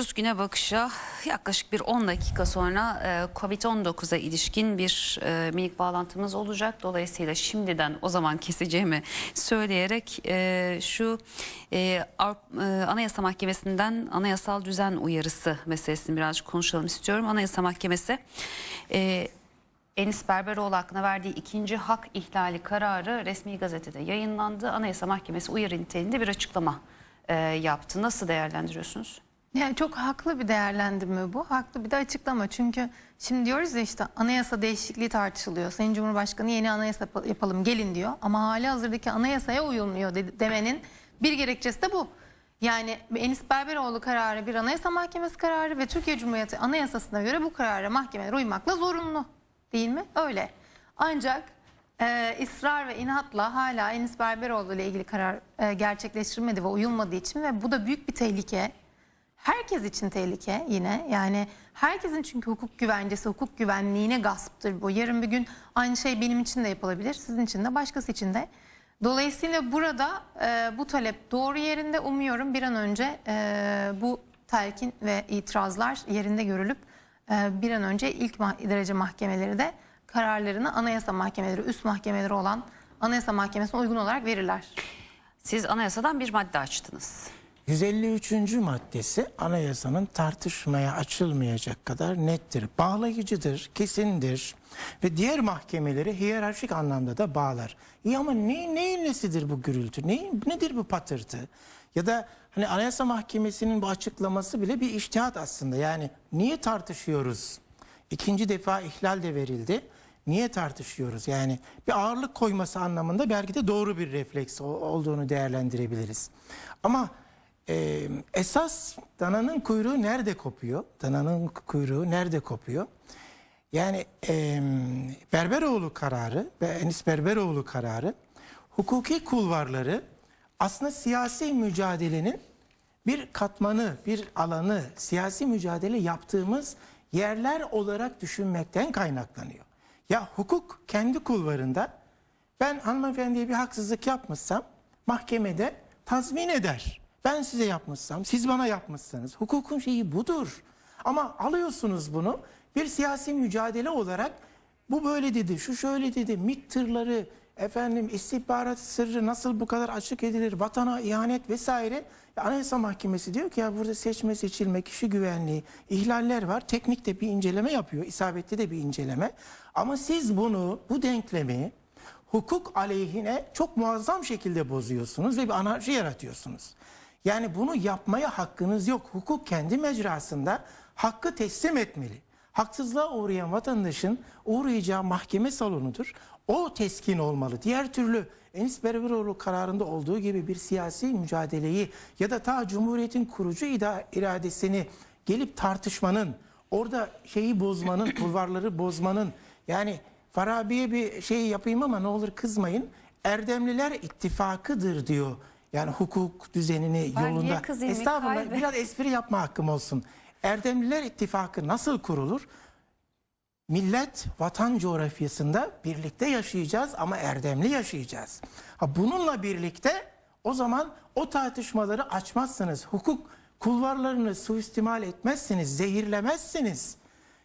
Güne bakışa yaklaşık bir 10 dakika sonra e, Covid-19'a ilişkin bir e, minik bağlantımız olacak. Dolayısıyla şimdiden o zaman keseceğimi söyleyerek e, şu Anayasa Mahkemesi'nden anayasal düzen uyarısı meselesini birazcık konuşalım istiyorum. Anayasa Mahkemesi Enis Berberoğlu hakkında verdiği ikinci hak ihlali kararı resmi gazetede yayınlandı. Anayasa Mahkemesi uyarı niteliğinde bir açıklama yaptı. Nasıl değerlendiriyorsunuz? Yani çok haklı bir değerlendirme bu. Haklı bir de açıklama. Çünkü şimdi diyoruz ya işte anayasa değişikliği tartışılıyor. Sayın Cumhurbaşkanı yeni anayasa yap- yapalım gelin diyor. Ama hali hazırdaki anayasaya uyulmuyor de- demenin bir gerekçesi de bu. Yani Enis Berberoğlu kararı bir anayasa mahkemesi kararı ve Türkiye Cumhuriyeti anayasasına göre bu karara mahkemeler uymakla zorunlu. Değil mi? Öyle. Ancak e, ısrar ve inatla hala Enis Berberoğlu ile ilgili karar e, gerçekleştirilmedi ve uyulmadığı için ve bu da büyük bir tehlike. Herkes için tehlike yine yani herkesin çünkü hukuk güvencesi, hukuk güvenliğine gasptır bu. Yarın bir gün aynı şey benim için de yapılabilir, sizin için de, başkası için de. Dolayısıyla burada e, bu talep doğru yerinde umuyorum bir an önce e, bu telkin ve itirazlar yerinde görülüp e, bir an önce ilk ma- derece mahkemeleri de kararlarını anayasa mahkemeleri, üst mahkemeleri olan anayasa mahkemesine uygun olarak verirler. Siz anayasadan bir madde açtınız. 153. maddesi anayasanın tartışmaya açılmayacak kadar nettir. Bağlayıcıdır, kesindir ve diğer mahkemeleri hiyerarşik anlamda da bağlar. İyi ama ne, neyin nesidir bu gürültü? Neyin, nedir bu patırtı? Ya da hani Anayasa Mahkemesi'nin bu açıklaması bile bir iştihat aslında. Yani niye tartışıyoruz? İkinci defa ihlal de verildi. Niye tartışıyoruz? Yani bir ağırlık koyması anlamında belki de doğru bir refleks olduğunu değerlendirebiliriz. Ama e, esas dananın kuyruğu nerede kopuyor? Dananın kuyruğu nerede kopuyor? Yani e, Berberoğlu kararı ve Enis Berberoğlu kararı hukuki kulvarları aslında siyasi mücadelenin bir katmanı, bir alanı, siyasi mücadele yaptığımız yerler olarak düşünmekten kaynaklanıyor. Ya hukuk kendi kulvarında ben hanımefendiye bir haksızlık yapmışsam mahkemede tazmin eder. Ben size yapmışsam, siz bana yapmışsanız hukukun şeyi budur. Ama alıyorsunuz bunu bir siyasi mücadele olarak bu böyle dedi, şu şöyle dedi, MİT tırları, efendim istihbarat sırrı nasıl bu kadar açık edilir, vatana ihanet vesaire. Ya Anayasa Mahkemesi diyor ki ya burada seçme seçilme, kişi güvenliği, ihlaller var. Teknik de bir inceleme yapıyor, isabetli de bir inceleme. Ama siz bunu, bu denklemi hukuk aleyhine çok muazzam şekilde bozuyorsunuz ve bir anarşi yaratıyorsunuz. Yani bunu yapmaya hakkınız yok. Hukuk kendi mecrasında hakkı teslim etmeli. Haksızlığa uğrayan vatandaşın uğrayacağı mahkeme salonudur. O teskin olmalı. Diğer türlü Enis Berberoğlu kararında olduğu gibi bir siyasi mücadeleyi ya da ta Cumhuriyet'in kurucu iradesini gelip tartışmanın, orada şeyi bozmanın, kulvarları bozmanın yani Farabi'ye bir şey yapayım ama ne olur kızmayın. Erdemliler ittifakıdır diyor. Yani hukuk düzenini Ben yolunda. kızayım Estağfurullah Bey? biraz espri yapma hakkım olsun. Erdemliler ittifakı nasıl kurulur? Millet vatan coğrafyasında birlikte yaşayacağız ama erdemli yaşayacağız. Ha bununla birlikte o zaman o tartışmaları açmazsınız. Hukuk kulvarlarını suistimal etmezsiniz, zehirlemezsiniz.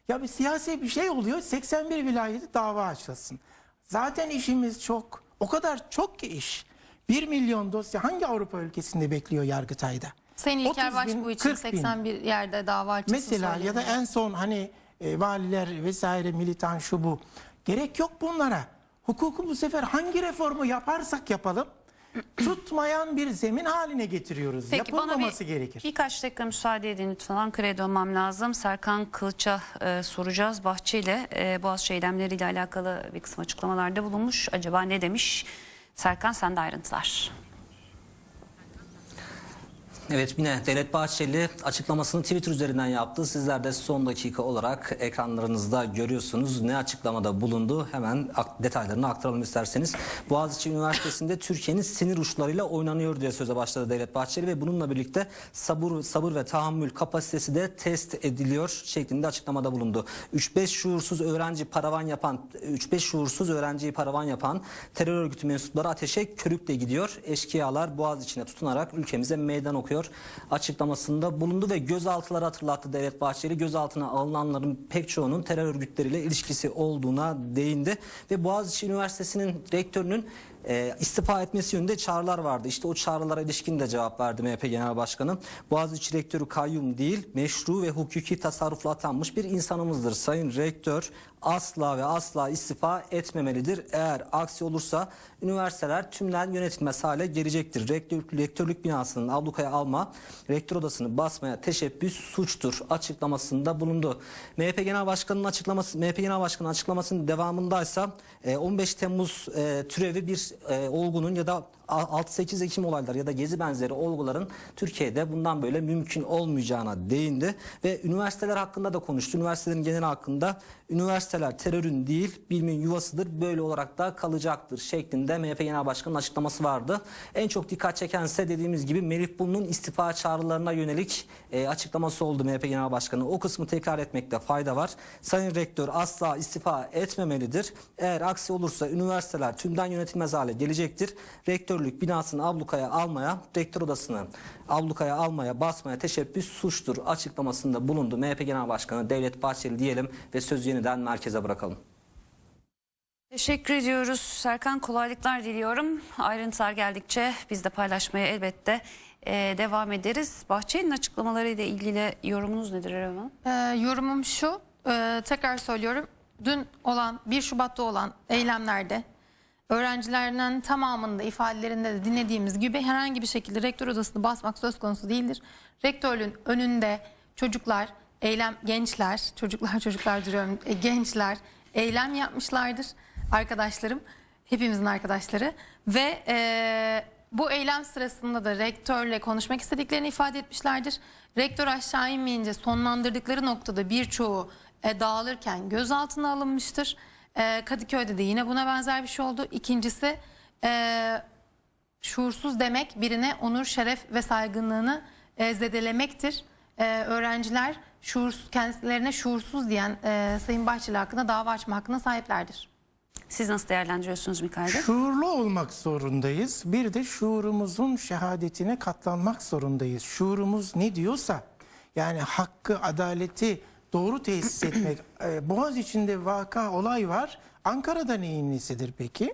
Ya bir siyasi bir şey oluyor 81 vilayeti dava açılsın. Zaten işimiz çok. O kadar çok ki iş. 1 milyon dosya hangi Avrupa ülkesinde bekliyor Yargıtay'da? Sayın İlker 30 bin, Baş bu için 40 bin. 81 yerde dava açılsın Mesela ya da söyleniyor. en son hani e, valiler vesaire militan şu bu. Gerek yok bunlara. Hukuku bu sefer hangi reformu yaparsak yapalım tutmayan bir zemin haline getiriyoruz. Peki bana Yapılmaması bir, gerekir. birkaç dakika müsaade edin lütfen. Ankara'ya dönmem lazım. Serkan Kılıç'a e, soracağız. Bahçeli e, Boğaziçi eylemleriyle alakalı bir kısım açıklamalarda bulunmuş. Acaba ne demiş? Serkan sende ayrıntılar. Evet yine Devlet Bahçeli açıklamasını Twitter üzerinden yaptı. Sizler de son dakika olarak ekranlarınızda görüyorsunuz. Ne açıklamada bulundu? Hemen detaylarını aktaralım isterseniz. Boğaziçi Üniversitesi'nde Türkiye'nin sinir uçlarıyla oynanıyor diye söze başladı Devlet Bahçeli ve bununla birlikte sabır sabır ve tahammül kapasitesi de test ediliyor şeklinde açıklamada bulundu. 3-5 şuursuz öğrenci paravan yapan 3-5 şuursuz öğrenciyi paravan yapan terör örgütü mensupları ateşe körükle gidiyor. Eşkıyalar boğaz içine tutunarak ülkemize meydan okuyor yapıyor açıklamasında bulundu ve gözaltıları hatırlattı Devlet Bahçeli. Gözaltına alınanların pek çoğunun terör örgütleriyle ilişkisi olduğuna değindi ve Boğaziçi Üniversitesi'nin rektörünün e, istifa etmesi yönünde çağrılar vardı. İşte o çağrılara ilişkin de cevap verdi MHP Genel Başkanı. Boğaziçi Rektörü kayyum değil, meşru ve hukuki tasarrufla atanmış bir insanımızdır. Sayın Rektör asla ve asla istifa etmemelidir. Eğer aksi olursa üniversiteler tümden yönetilmez hale gelecektir. Rektör, rektörlük binasının ablukaya alma, rektör odasını basmaya teşebbüs suçtur açıklamasında bulundu. MHP Genel Başkanı'nın açıklaması MHP Genel Başkanı açıklamasının devamındaysa 15 Temmuz e, türevi bir e, olgunun ya da 6-8 Ekim olayları ya da gezi benzeri olguların Türkiye'de bundan böyle mümkün olmayacağına değindi ve üniversiteler hakkında da konuştu. Üniversitelerin genel hakkında üniversiteler terörün değil bilimin yuvasıdır böyle olarak da kalacaktır şeklinde MHP Genel Başkanı'nın açıklaması vardı. En çok dikkat çekense dediğimiz gibi Melih Bulu'nun istifa çağrılarına yönelik e, açıklaması oldu MHP Genel Başkanı. O kısmı tekrar etmekte fayda var. Sayın Rektör asla istifa etmemelidir. Eğer aksi olursa üniversiteler tümden yönetilmez hale gelecektir. Rektörlük binasını ablukaya almaya, rektör odasını ablukaya almaya, basmaya teşebbüs suçtur açıklamasında bulundu. MHP Genel Başkanı Devlet Bahçeli diyelim ve sözü yeniden merkeze bırakalım. Teşekkür ediyoruz Serkan. Kolaylıklar diliyorum. Ayrıntılar geldikçe biz de paylaşmaya elbette e, devam ederiz. Bahçeli'nin açıklamalarıyla ilgili yorumunuz nedir Erhan Hanım? Ee, yorumum şu, e, tekrar söylüyorum. Dün olan, 1 Şubat'ta olan eylemlerde öğrencilerden tamamında ifadelerinde de dinlediğimiz gibi herhangi bir şekilde rektör odasını basmak söz konusu değildir. Rektörlüğün önünde çocuklar, eylem gençler, çocuklar çocuklar diyorum, e, gençler eylem yapmışlardır arkadaşlarım, hepimizin arkadaşları ve e, bu eylem sırasında da rektörle konuşmak istediklerini ifade etmişlerdir. Rektör aşağı inmeyince sonlandırdıkları noktada birçoğu e, dağılırken gözaltına alınmıştır. E, Kadıköy'de de yine buna benzer bir şey oldu. İkincisi e, şuursuz demek birine onur, şeref ve saygınlığını e, zedelemektir. E, öğrenciler şuursuz, kendilerine şuursuz diyen e, Sayın Bahçeli hakkında dava açma hakkına sahiplerdir. Siz nasıl değerlendiriyorsunuz Mikail Bey? Şuurlu olmak zorundayız. Bir de şuurumuzun şehadetine katlanmak zorundayız. Şuurumuz ne diyorsa yani hakkı, adaleti doğru tesis etmek. Ee, Boğaz içinde vaka olay var. Ankara'da neyin nesidir peki?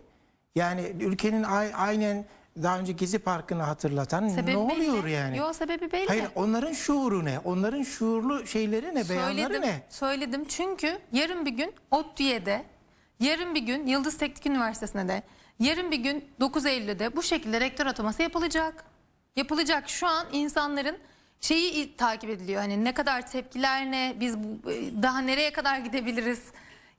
Yani ülkenin ay- aynen daha önce Gezi Parkı'nı hatırlatan Sebebi ne oluyor belli. yani? Yo sebebi belli. Hayır onların şuuru ne? Onların şuurlu şeyleri ne? Beyanları Söyledim, ne? söyledim çünkü yarın bir gün ODTÜ'ye yarın bir gün Yıldız Teknik Üniversitesi'ne de, yarın bir gün 9 Eylül'de bu şekilde rektör ataması yapılacak. Yapılacak. Şu an insanların şeyi takip ediliyor. Hani ne kadar tepkiler ne, biz bu- e, daha nereye kadar gidebiliriz?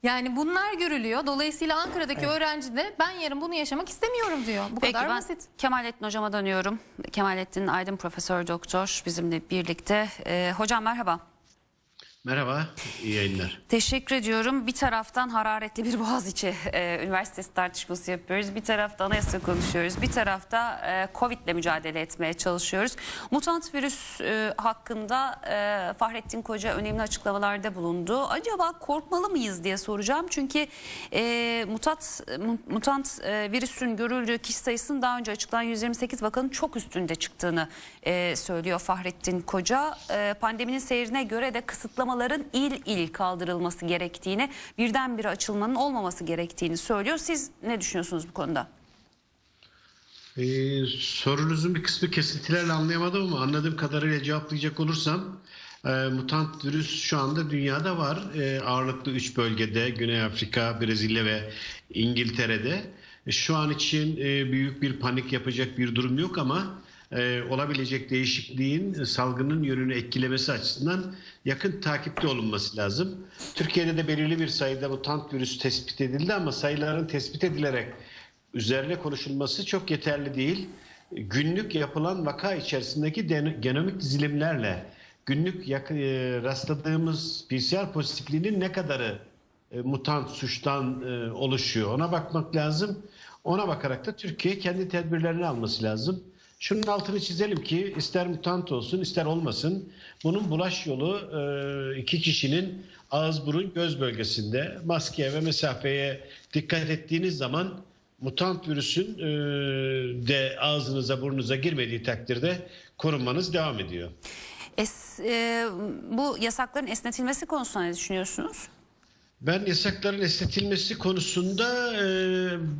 Yani bunlar görülüyor. Dolayısıyla Ankara'daki öğrenci de ben yarın bunu yaşamak istemiyorum diyor. Bu Peki kadar ben basit. Kemalettin hocama dönüyorum. Kemalettin Aydın Profesör Doktor bizimle birlikte. Ee, hocam merhaba. Merhaba, iyi yayınlar. Teşekkür ediyorum. Bir taraftan hararetli bir Boğaziçi e, Üniversitesi tartışması yapıyoruz. Bir tarafta anayasa konuşuyoruz. Bir tarafta e, Covid ile mücadele etmeye çalışıyoruz. Mutant virüs e, hakkında e, Fahrettin Koca önemli açıklamalarda bulundu. Acaba korkmalı mıyız diye soracağım. Çünkü e, mutat, mu- mutant e, virüsün görüldüğü kişi sayısının daha önce açıklanan 128 vakanın çok üstünde çıktığını e, söylüyor Fahrettin Koca. E, pandeminin seyrine göre de kısıtlamaların il il kaldırılması gerektiğini, birdenbire açılmanın olmaması gerektiğini söylüyor. Siz ne düşünüyorsunuz bu konuda? Ee, sorunuzun bir kısmı kesintilerle anlayamadım ama anladığım kadarıyla cevaplayacak olursam e, mutant virüs şu anda dünyada var. E, ağırlıklı 3 bölgede Güney Afrika, Brezilya ve İngiltere'de. E, şu an için e, büyük bir panik yapacak bir durum yok ama e, olabilecek değişikliğin e, salgının yönünü etkilemesi açısından yakın takipte olunması lazım. Türkiye'de de belirli bir sayıda mutant virüs tespit edildi ama sayıların tespit edilerek üzerine konuşulması çok yeterli değil. Günlük yapılan vaka içerisindeki genomik dizilimlerle günlük e, rastladığımız PCR pozitifliğinin ne kadarı e, mutant suçtan oluşuyor ona bakmak lazım. Ona bakarak da Türkiye kendi tedbirlerini alması lazım. Şunun altını çizelim ki ister mutant olsun ister olmasın bunun bulaş yolu e, iki kişinin ağız burun göz bölgesinde maskeye ve mesafeye dikkat ettiğiniz zaman mutant virüsün e, de ağzınıza burnunuza girmediği takdirde korunmanız devam ediyor. Es, e, bu yasakların esnetilmesi konusunda ne düşünüyorsunuz? Ben yasakların esnetilmesi konusunda e,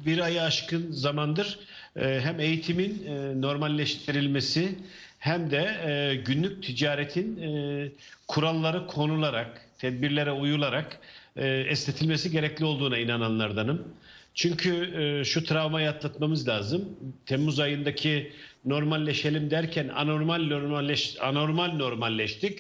bir ayı aşkın zamandır hem eğitimin e, normalleştirilmesi hem de e, günlük ticaretin e, kuralları konularak, tedbirlere uyularak e, esnetilmesi gerekli olduğuna inananlardanım. Çünkü şu travmayı atlatmamız lazım. Temmuz ayındaki normalleşelim derken anormal normalleş anormal normalleştik.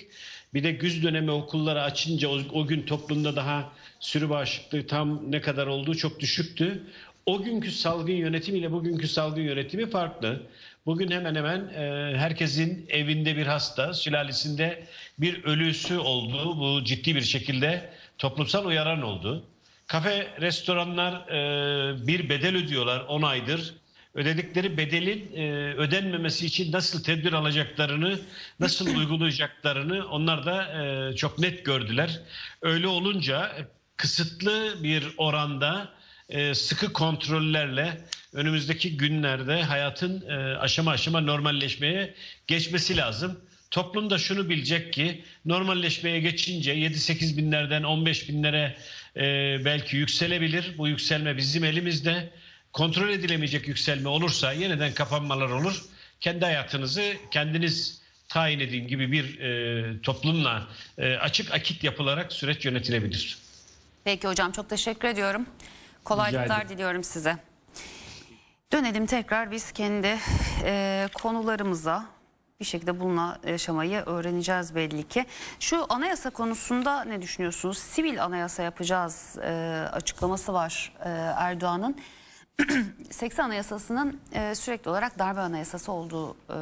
Bir de güz dönemi okulları açınca o, o gün toplumda daha sürü bağışıklığı tam ne kadar olduğu çok düşüktü. O günkü salgın yönetimiyle bugünkü salgın yönetimi farklı. Bugün hemen hemen e, herkesin evinde bir hasta, sülalesinde bir ölüsü olduğu bu ciddi bir şekilde toplumsal uyaran oldu. Kafe, restoranlar e, bir bedel ödüyorlar 10 aydır. Ödedikleri bedelin e, ödenmemesi için nasıl tedbir alacaklarını, nasıl uygulayacaklarını onlar da çok net gördüler. Öyle olunca kısıtlı bir oranda e, sıkı kontrollerle önümüzdeki günlerde hayatın e, aşama aşama normalleşmeye geçmesi lazım. Toplum da şunu bilecek ki normalleşmeye geçince 7-8 binlerden 15 binlere e, belki yükselebilir. Bu yükselme bizim elimizde. Kontrol edilemeyecek yükselme olursa yeniden kapanmalar olur. Kendi hayatınızı kendiniz tayin edin gibi bir toplumla açık akit yapılarak süreç yönetilebilir. Peki hocam çok teşekkür ediyorum. Kolaylıklar diliyorum size. Dönelim tekrar biz kendi e, konularımıza bir şekilde bununla yaşamayı öğreneceğiz belli ki. Şu anayasa konusunda ne düşünüyorsunuz? Sivil anayasa yapacağız e, açıklaması var e, Erdoğan'ın. 80 Anayasası'nın e, sürekli olarak darbe anayasası olduğu e,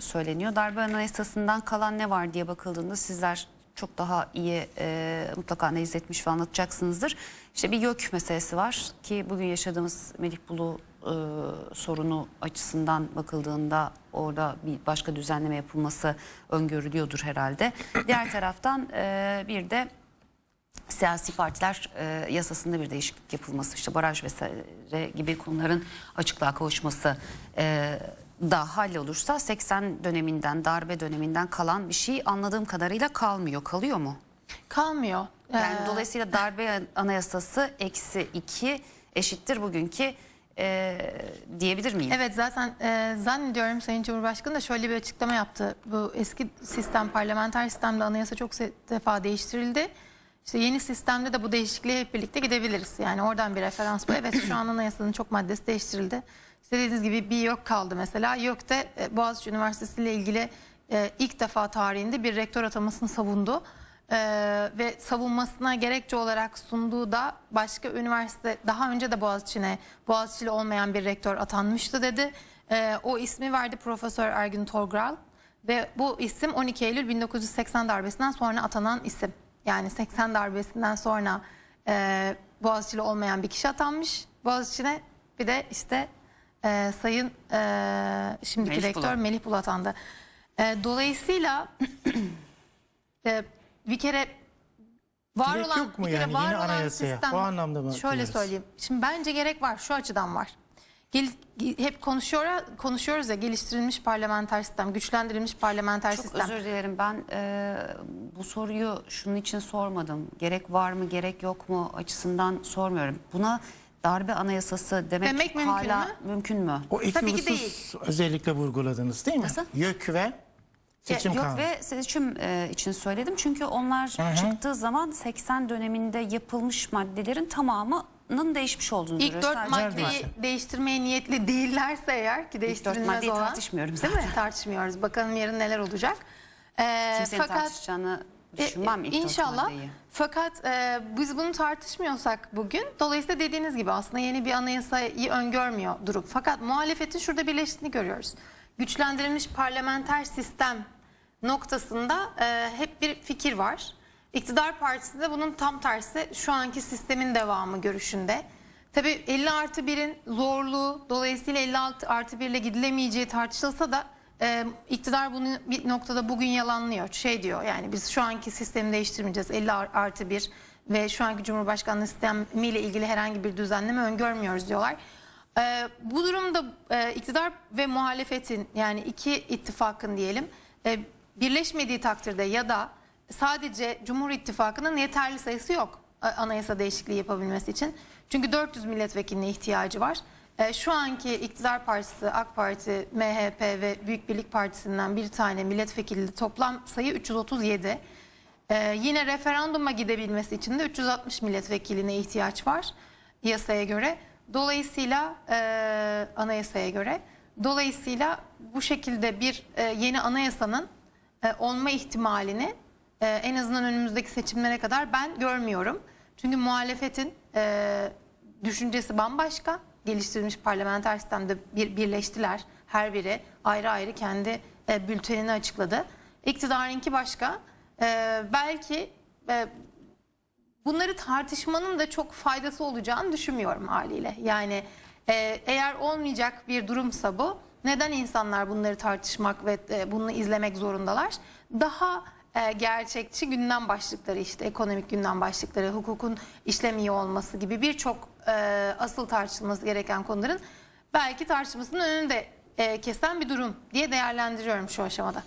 söyleniyor. Darbe anayasasından kalan ne var diye bakıldığında sizler çok daha iyi e, mutlaka analiz etmiş ve anlatacaksınızdır. İşte bir YÖK meselesi var ki bugün yaşadığımız Melih Bulu e, sorunu açısından bakıldığında orada bir başka düzenleme yapılması öngörülüyordur herhalde. Diğer taraftan e, bir de siyasi partiler e, yasasında bir değişiklik yapılması işte baraj vesaire gibi konuların açıklığa kavuşması e, da hallolursa 80 döneminden darbe döneminden kalan bir şey anladığım kadarıyla kalmıyor. Kalıyor mu? Kalmıyor. Yani Ee, dolayısıyla darbe anayasası eksi 2 eşittir bugünkü e, diyebilir miyim? Evet zaten e, zannediyorum Sayın Cumhurbaşkanı da şöyle bir açıklama yaptı. Bu eski sistem parlamenter sistemde anayasa çok defa değiştirildi. İşte yeni sistemde de bu değişikliğe hep birlikte gidebiliriz. Yani oradan bir referans bu. Evet şu an anayasanın çok maddesi değiştirildi. Dediğiniz gibi bir yok kaldı mesela. Yok da e, Boğaziçi Üniversitesi ile ilgili e, ilk defa tarihinde bir rektör atamasını savundu. E, ve savunmasına gerekçe olarak sunduğu da başka üniversite daha önce de Boğaziçi'ne Boğaziçi'li olmayan bir rektör atanmıştı dedi. E, o ismi verdi Profesör Ergün Torgral ve bu isim 12 Eylül 1980 darbesinden sonra atanan isim. Yani 80 darbesinden sonra e, Boğaziçi'li olmayan bir kişi atanmış Boğaziçi'ne bir de işte e, Sayın e, şimdiki Melih rektör Bulat. Melih Bulat atandı. E, dolayısıyla e, bir kere var Gerek olan yok mu bir kere yani var yeni olan anayasaya? sistem O anlamda mı şöyle diyoruz? söyleyeyim. Şimdi bence gerek var şu açıdan var. Gel, hep konuşuyor konuşuyoruz ya geliştirilmiş parlamenter sistem, güçlendirilmiş parlamenter Çok sistem. özür dilerim ben e, bu soruyu şunun için sormadım. Gerek var mı gerek yok mu açısından sormuyorum. Buna darbe anayasası demek, Demek mümkün hala mü? mümkün mü? O iki Tabii husus özellikle vurguladınız değil mi? Nasıl? YÖK ve seçim Yok kanunu. ve seçim e, için söyledim. Çünkü onlar çıktığı zaman 80 döneminde yapılmış maddelerin tamamının değişmiş olduğunu İlk görüyoruz. dört Sadece- maddeyi Neredeyse. değiştirmeye niyetli değillerse eğer ki değiştirilmez maddeyi olan. tartışmıyorum Değil mi? zaten. Tartışmıyoruz. Bakalım yarın neler olacak. Ee, Kimsenin fakat tartışacağını düşünmem ilk İnşallah. Fakat e, biz bunu tartışmıyorsak bugün dolayısıyla dediğiniz gibi aslında yeni bir anayasayı öngörmüyor durum. Fakat muhalefetin şurada birleştiğini görüyoruz. Güçlendirilmiş parlamenter sistem noktasında e, hep bir fikir var. İktidar partisi de bunun tam tersi şu anki sistemin devamı görüşünde. Tabii 50 artı 1'in zorluğu dolayısıyla 50 artı 1 ile gidilemeyeceği tartışılsa da e, iktidar bunu bir noktada bugün yalanlıyor. Şey diyor yani biz şu anki sistemi değiştirmeyeceğiz 50 ar- artı 1 ve şu anki Cumhurbaşkanlığı sistemiyle ilgili herhangi bir düzenleme öngörmüyoruz diyorlar. Ee, bu durumda e, iktidar ve muhalefetin yani iki ittifakın diyelim e, birleşmediği takdirde ya da sadece Cumhur İttifakı'nın yeterli sayısı yok e, anayasa değişikliği yapabilmesi için. Çünkü 400 milletvekiline ihtiyacı var. E, şu anki iktidar partisi AK Parti, MHP ve Büyük Birlik Partisi'nden bir tane milletvekili toplam sayı 337. Ee, yine referanduma gidebilmesi için de 360 milletvekiline ihtiyaç var yasaya göre. Dolayısıyla e, anayasaya göre. Dolayısıyla bu şekilde bir e, yeni anayasanın e, olma ihtimalini en azından önümüzdeki seçimlere kadar ben görmüyorum. Çünkü muhalefetin düşüncesi bambaşka. Geliştirilmiş parlamenter sistemde bir, birleştiler. Her biri ayrı ayrı kendi e, bültenini açıkladı. İktidarınki başka. E, belki e, bunları tartışmanın da çok faydası olacağını düşünmüyorum haliyle. Yani e, eğer olmayacak bir durumsa bu neden insanlar bunları tartışmak ve e, bunu izlemek zorundalar? Daha e, gerçekçi gündem başlıkları işte ekonomik gündem başlıkları, hukukun işlemiyor olması gibi birçok e, asıl tartışılması gereken konuların belki tartışmasının önünde e, kesen bir durum diye değerlendiriyorum şu aşamada.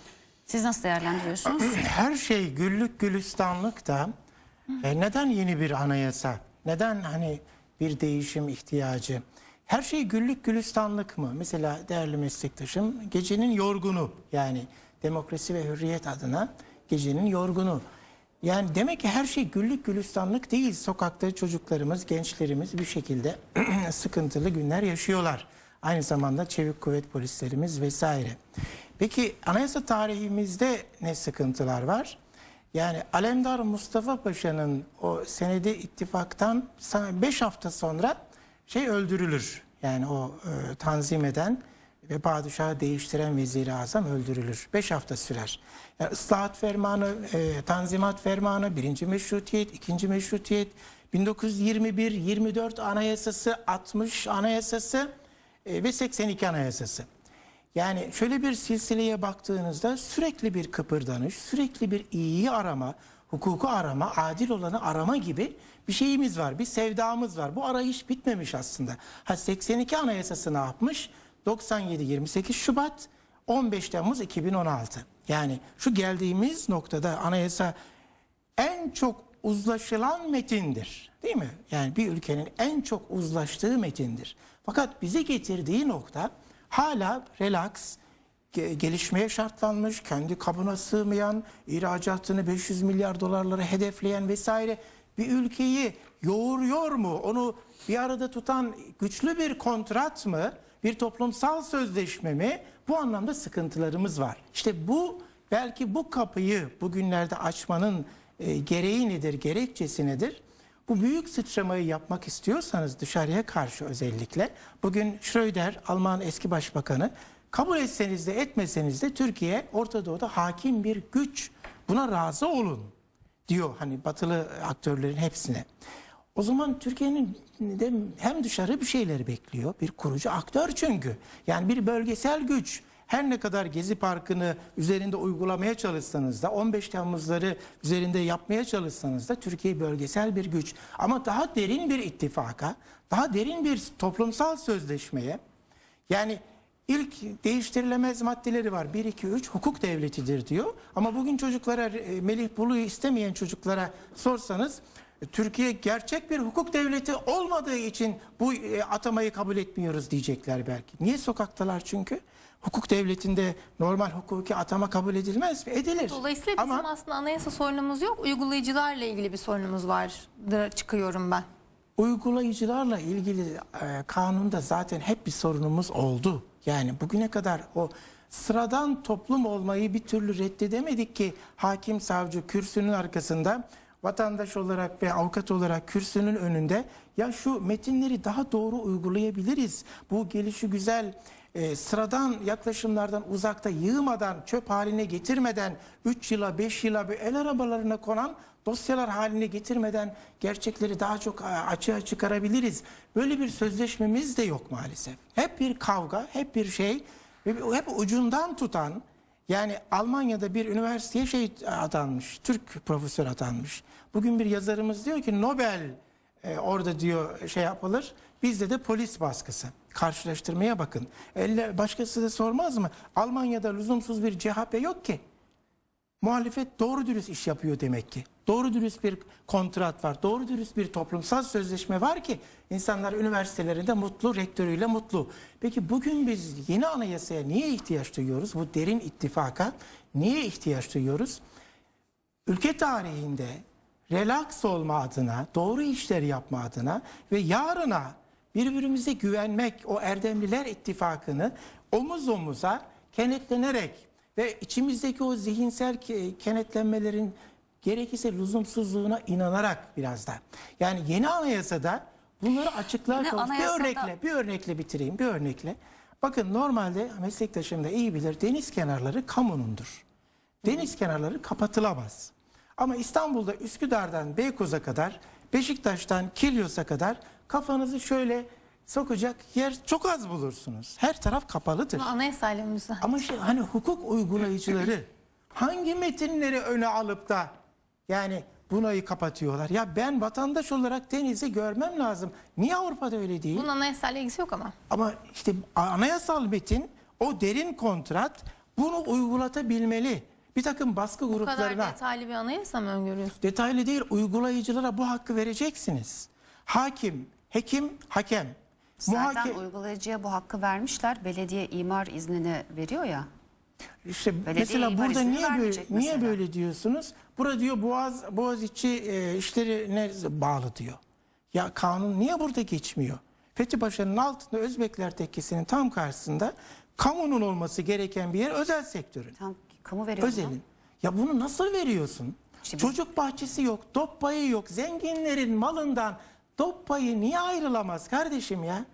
Siz nasıl değerlendiriyorsunuz? Her şey güllük gülistanlık da e, neden yeni bir anayasa? Neden hani bir değişim ihtiyacı? Her şey güllük gülistanlık mı? Mesela değerli meslektaşım gecenin yorgunu yani demokrasi ve hürriyet adına gecenin yorgunu. Yani demek ki her şey güllük gülistanlık değil. Sokakta çocuklarımız, gençlerimiz bir şekilde sıkıntılı günler yaşıyorlar. Aynı zamanda çevik kuvvet polislerimiz vesaire. Peki anayasa tarihimizde ne sıkıntılar var? Yani Alemdar Mustafa Paşa'nın o senedi ittifaktan 5 hafta sonra şey öldürülür. Yani o e, tanzim eden ve padişahı değiştiren veziri azam öldürülür. 5 hafta sürer. Yani ıslahat fermanı, e, tanzimat fermanı, birinci meşrutiyet, ikinci meşrutiyet, 1921-24 anayasası, 60 anayasası e, ve 82 anayasası. Yani şöyle bir silsileye baktığınızda sürekli bir kıpırdanış, sürekli bir iyiyi arama, hukuku arama, adil olanı arama gibi bir şeyimiz var. Bir sevdamız var. Bu arayış bitmemiş aslında. Ha 82 anayasası ne yapmış? 97-28 Şubat, 15 Temmuz 2016. Yani şu geldiğimiz noktada anayasa en çok uzlaşılan metindir. Değil mi? Yani bir ülkenin en çok uzlaştığı metindir. Fakat bize getirdiği nokta hala relax, ge- gelişmeye şartlanmış, kendi kabına sığmayan, ihracatını 500 milyar dolarlara hedefleyen vesaire bir ülkeyi yoğuruyor mu? Onu bir arada tutan güçlü bir kontrat mı? Bir toplumsal sözleşme mi? Bu anlamda sıkıntılarımız var. İşte bu belki bu kapıyı bugünlerde açmanın e, gereği nedir, gerekçesi nedir? Bu büyük sıçramayı yapmak istiyorsanız dışarıya karşı özellikle bugün Schröder Alman eski başbakanı kabul etseniz de etmeseniz de Türkiye Orta Doğu'da hakim bir güç buna razı olun diyor hani batılı aktörlerin hepsine. O zaman Türkiye'nin de hem dışarı bir şeyleri bekliyor. Bir kurucu aktör çünkü. Yani bir bölgesel güç. Her ne kadar Gezi Parkı'nı üzerinde uygulamaya çalışsanız da 15 Temmuzları üzerinde yapmaya çalışsanız da Türkiye bölgesel bir güç. Ama daha derin bir ittifaka, daha derin bir toplumsal sözleşmeye yani ilk değiştirilemez maddeleri var. 1, 2, 3 hukuk devletidir diyor. Ama bugün çocuklara e, Melih Bulu'yu istemeyen çocuklara sorsanız Türkiye gerçek bir hukuk devleti olmadığı için bu e, atamayı kabul etmiyoruz diyecekler belki. Niye sokaktalar çünkü? Hukuk devletinde normal hukuki atama kabul edilmez mi? Edilir. Dolayısıyla bizim Ama aslında anayasa sorunumuz yok. Uygulayıcılarla ilgili bir sorunumuz var çıkıyorum ben. uygulayıcılarla ilgili e, kanunda zaten hep bir sorunumuz oldu. Yani bugüne kadar o sıradan toplum olmayı bir türlü reddedemedik ki hakim savcı kürsünün arkasında vatandaş olarak ve avukat olarak kürsünün önünde ya şu metinleri daha doğru uygulayabiliriz. Bu gelişi güzel e, sıradan yaklaşımlardan uzakta yığmadan, çöp haline getirmeden 3 yıla 5 yıla bir el arabalarına konan dosyalar haline getirmeden gerçekleri daha çok açığa çıkarabiliriz. Böyle bir sözleşmemiz de yok maalesef. Hep bir kavga, hep bir şey ve hep ucundan tutan yani Almanya'da bir üniversiteye şey atanmış, Türk profesör atanmış. Bugün bir yazarımız diyor ki Nobel e, orada diyor şey yapılır. Bizde de polis baskısı. Karşılaştırmaya bakın. Elle, başkası da sormaz mı? Almanya'da lüzumsuz bir CHP yok ki. Muhalefet doğru dürüst iş yapıyor demek ki. Doğru dürüst bir kontrat var. Doğru dürüst bir toplumsal sözleşme var ki insanlar üniversitelerinde mutlu, rektörüyle mutlu. Peki bugün biz yeni anayasaya niye ihtiyaç duyuyoruz? Bu derin ittifaka niye ihtiyaç duyuyoruz? ülke tarihinde relax olma adına, doğru işler yapma adına ve yarına birbirimize güvenmek, o Erdemliler ittifakını omuz omuza kenetlenerek ve içimizdeki o zihinsel ke- kenetlenmelerin gerekirse lüzumsuzluğuna inanarak biraz da. Yani yeni anayasada bunları açıklar konuş. Bir anayasada- örnekle, bir örnekle bitireyim, bir örnekle. Bakın normalde meslektaşım da iyi bilir deniz kenarları kamunundur. Deniz kenarları kapatılamaz. Ama İstanbul'da Üsküdar'dan Beykoz'a kadar, Beşiktaş'tan Kilyos'a kadar kafanızı şöyle sokacak yer çok az bulursunuz. Her taraf kapalıdır. Ama anayasayla müsaade. Ama şey, hani hukuk uygulayıcıları hangi metinleri öne alıp da yani bunayı kapatıyorlar? Ya ben vatandaş olarak denizi görmem lazım. Niye Avrupa'da öyle değil? Bunun anayasayla ilgisi yok ama. Ama işte anayasal metin o derin kontrat bunu uygulatabilmeli. Bir takım baskı Bu kadar gruplarına detaylı bir anayasa mı öngörüyorsun? detaylı değil uygulayıcılara bu hakkı vereceksiniz. Hakim, hekim, hakem. Zaten Muhake- uygulayıcıya bu hakkı vermişler. Belediye imar iznini veriyor ya. İşte Belediye mesela burada niye böyle niye mesela. böyle diyorsunuz? Burada diyor Boğaz Boğaziçi e, işlerine bağlı diyor. Ya kanun niye burada geçmiyor? Fethi Paşa'nın altında Özbekler Tekkesi'nin tam karşısında kamunun olması gereken bir yer özel sektörün. Tam kamu veriyor. Özelin. Ya bunu nasıl veriyorsun? İşte biz- Çocuk bahçesi yok, top payı yok. Zenginlerin malından top payı niye ayrılamaz kardeşim ya?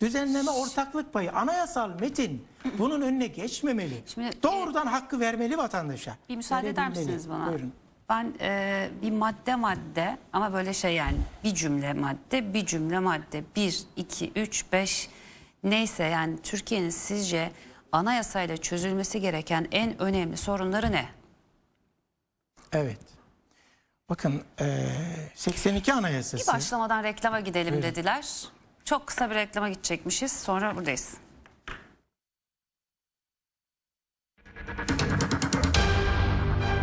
Düzenleme ortaklık payı, anayasal metin bunun önüne geçmemeli. Şimdi, Doğrudan hakkı vermeli vatandaşa. Bir müsaade eder misiniz bana? Buyurun. Ben e, bir madde madde ama böyle şey yani bir cümle madde bir cümle madde 1, 2, 3, 5 neyse yani Türkiye'nin sizce anayasayla çözülmesi gereken en önemli sorunları ne? Evet. Bakın 82 anayasası. Bir başlamadan reklama gidelim evet. dediler. Çok kısa bir reklama gidecekmişiz. Sonra buradayız.